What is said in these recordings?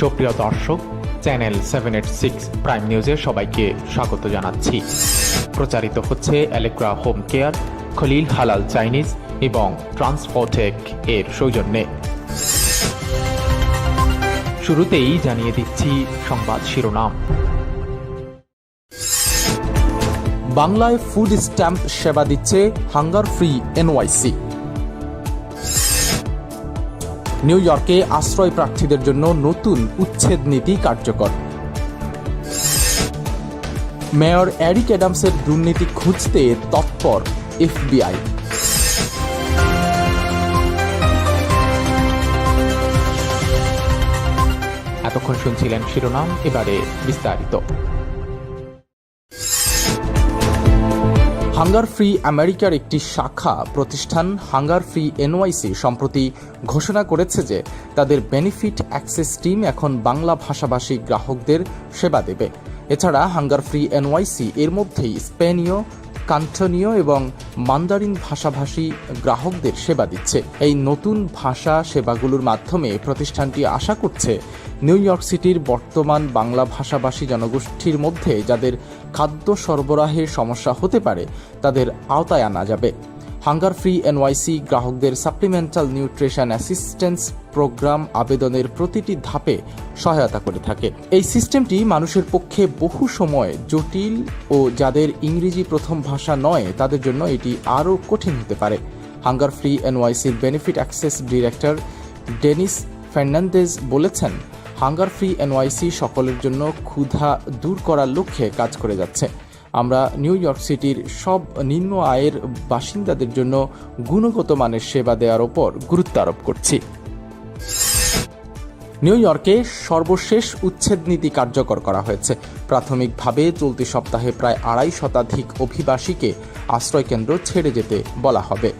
সুপ্রিয় দর্শক, channel seven eight six prime নিউজে সবাইকে স্বাগত জানাচ্ছি। প্রচারিত হচ্ছে অ্যালেক্রা হোম কেয়ার খলিল হালাল চাইনিজ এবং ট্রান্সফোটেক এর সৌজন্যে। শুরুতেই জানিয়ে দিচ্ছি সংবাদ শিরোনাম। বাংলায় ফুড স্ট্যাম্প সেবা দিচ্ছে হাঙ্গার ফ্রি এনওয়াইসি নিউ ইয়র্কে আশ্রয় প্রার্থীদের জন্য নতুন উচ্ছেদ নীতি কার্যকর। মেয়র অ্যারিক অ্যাডামসের দুর্নীতি খুঁজতে তৎপর এফবিআই। এতক্ষণ শুনছিলেন শিরোনাম, এবারে বিস্তারিত। হাঙ্গার ফ্রি আমেরিকার একটি শাখা প্রতিষ্ঠান হাঙ্গার ফ্রি এনওয়াইসি সম্প্রতি ঘোষণা করেছে যে তাদের বেনিফিট অ্যাক্সেস টিম এখন বাংলা ভাষাভাষী গ্রাহকদের সেবা দেবে। এছাড়া হাঙ্গার ফ্রি এনওয়াইসি এর মধ্যেই স্পেনীয় কান্টনীয় এবং মান্দারিন ভাষাভাষী গ্রাহকদের সেবা দিচ্ছে। এই নতুন ভাষা সেবাগুলোর মাধ্যমে প্রতিষ্ঠানটি আশা করছে, নিউ ইয়র্ক সিটির বর্তমান বাংলা ভাষাভাষী জনগোষ্ঠীর মধ্যে যাদের খাদ্য সরবরাহের সমস্যা হতে পারে, তাদের আওতায় আনা যাবে। হাঙ্গার ফ্রি এনওয়াইসি গ্রাহকদের সাপ্লিমেন্টাল নিউট্রিশন অ্যাসিস্ট্যান্স প্রোগ্রাম আবেদনের প্রতিটি ধাপে সহায়তা করে থাকে। এই সিস্টেমটি মানুষের পক্ষে বহু সময় জটিল ও যাদের ইংরেজি প্রথম ভাষা নয়, তাদের জন্য এটি আরও কঠিন হতে পারে। Hunger free এনওয়াইসির benefit access director Dennis Fernandez বলেছেন হাঙ্গার ফ্রি এনওয়াইসি সকলের জন্য ক্ষুধা দূর করার লক্ষ্যে কাজ করে যাচ্ছে। আমরা নিউ ইয়র্ক সিটির সব নিম্ন আয়ের বাসিন্দাদের জন্য গুণগত মানের সেবা দেওয়ার ওপর গুরুত্ব আরোপ করছি। নিউ ইয়র্কে সর্বশেষ উচ্ছেদ নীতি কার্যকর করা হয়েছে। প্রাথমিকভাবে চলতি সপ্তাহে প্রায় আড়াই শতাধিক অভিবাসীকে আশ্রয়কেন্দ্র ছেড়ে যেতে বলা হবে।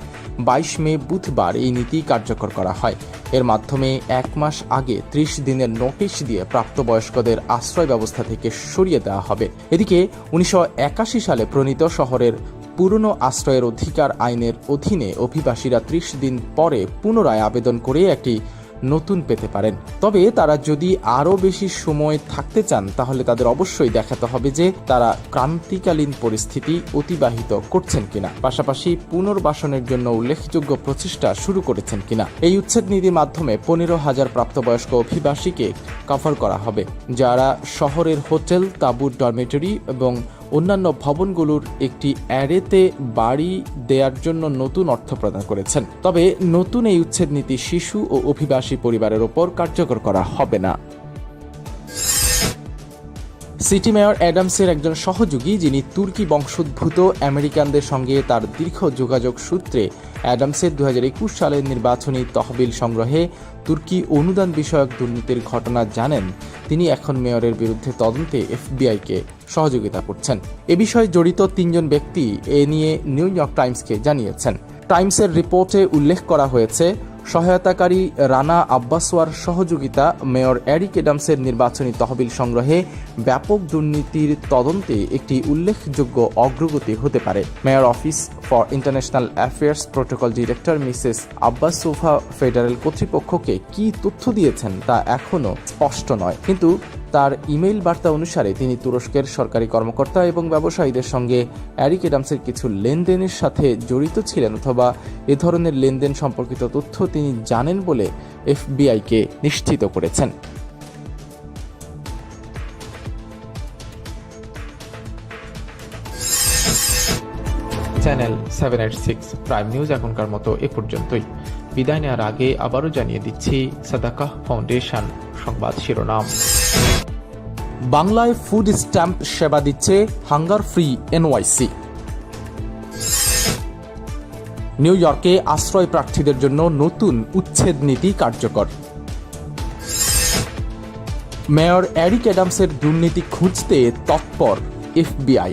বাইশ মে বুধবার এই নীতি কার্যকর করা হয়। এর মাধ্যমে এক মাস আগে ত্রিশ দিনের নোটিশ দিয়ে প্রাপ্তবয়স্কদের আশ্রয় ব্যবস্থা থেকে সরিয়ে দেওয়া হবে। এদিকে উনিশশো একাশি সালে প্রণীত শহরের পুরনো আশ্রয়ের অধিকার আইনের অধীনে অভিবাসীরা ত্রিশ দিন পরে পুনরায় আবেদন করে একটি নতুন পেতে পারেন। তবে তারা যদি আরও বেশি সময় থাকতে চান, তাহলে তাদের অবশ্যই দেখাতে হবে যে তারা ক্রান্তিকালীন পরিস্থিতি অতিবাহিত করছেন কিনা, পাশাপাশি পুনর্বাসনের জন্য উল্লেখযোগ্য প্রচেষ্টা শুরু করেছেন কিনা। এই উচ্ছেদ নীতির মাধ্যমে পনেরো হাজার প্রাপ্তবয়স্ক অভিবাসীকে কভার করা হবে, যারা শহরের হোটেল, তাঁবুর ডরমেটরি এবং অন্যান্য ভবনগুলোর একটি অ্যারেতে বাড়ি দেওয়ার জন্য নতুন অর্থ প্রদান করেছেন। তবে নতুন এই উচ্ছেদ নীতি শিশু ও অভিবাসী পরিবারের ওপর কার্যকর করা হবে না। সিটি মেয়র অ্যাডামসের একজন সহযোগী, যিনি তুর্কি বংশোদ্ভূত আমেরিকানদের সঙ্গে তার দীর্ঘ যোগাযোগ সূত্রে অ্যাডামসের দু হাজার একুশ সালের নির্বাচনী তহবিল সংগ্রহে তুর্কি অনুদান বিষয়ক দুর্নীতির ঘটনা জানেন। তিনি এখন মেয়রের বিরুদ্ধে তদন্তে এফবিআইকে সহযোগিতা করছেন। এ বিষয়ে জড়িত তিনজন ব্যক্তি এ নিয়ে নিউ ইয়র্ক টাইমসকে জানিয়েছেন। টাইমসের রিপোর্টে উল্লেখ করা হয়েছে সহায়তাকারী রানা আব্বাসওয়ার সহযোগিতা মেয়র অ্যারিক এডামসের নির্বাচনী তহবিল সংগ্রহে ব্যাপক দুর্নীতির তদন্তে একটি উল্লেখযোগ্য অগ্রগতি হতে পারে। Mayor office for international affairs protocol director Mrs Abbas sofa federal কর্তৃপক্ষকে কি তথ্য দিয়েছেন তা এখনও স্পষ্ট নয়। কিন্তু তার ইমেইল বার্তা অনুসারে তিনি তুরস্কের সরকারি কর্মকর্তা এবং ব্যবসায়ীদের সঙ্গে অ্যারিক এডামসের কিছু লেনদেনের সাথে জড়িত ছিলেন অথবা এ ধরনের লেনদেন সম্পর্কিত তথ্য তিনি জানেন বলে এফবিআইকে নিশ্চিত করেছেন। Channel seven eight six prime news এখনকার মতো এ পর্যন্তই। বিদায় নেওয়ার আগে আবারও জানিয়ে দিচ্ছি, সাদাকাহ ফাউন্ডেশন সংবাদ শিরোনাম। বাংলায় ফুড স্ট্যাম্প সেবা দিচ্ছে হাঙ্গার ফ্রি এনওয়াইসি নিউ ইয়র্কে আশ্রয় প্রার্থীদের জন্য নতুন উচ্ছেদ নীতি কার্যকর। মেয়র অ্যারিক অ্যাডামসের দুর্নীতি খুঁজতে তৎপর এফবিআই